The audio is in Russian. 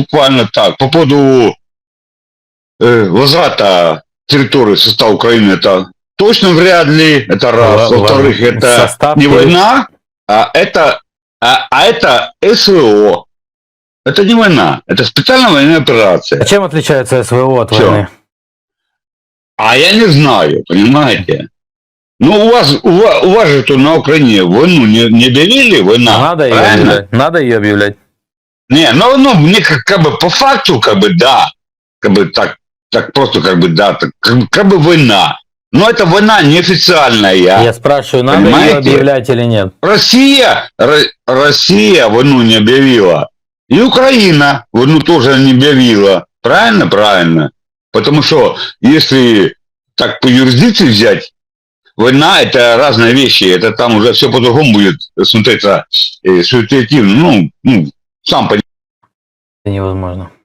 буквально так. По поводу э, возврата территории в состав Украины, это точно вряд ли, это раз. Во- Во-вторых, во- это состав не война, а это, а, а это СВО. Это не война, это специальная военная А операция. чем отличается СВО от Чё? войны? А я не знаю, понимаете? Ну, у вас, у вас, у вас же тут на Украине войну не, не объявили, война, Надо ее правильно? объявлять. Надо ее объявлять. Не, ну, ну, мне как, как бы по факту, как бы, да, как бы так, так просто, как бы, да, так, как, бы- как бы война. Но это война неофициальная. Я спрашиваю, надо ее Понимаете? объявлять или нет? Россия, Ро- Россия войну не объявила. И Украина войну тоже не объявила. Правильно? Правильно. Потому что если так по юрисдикции взять, война это разные вещи. Это там уже все по-другому будет смотреться э, ситуативно. Ну, ну, сам понимаешь. Это невозможно.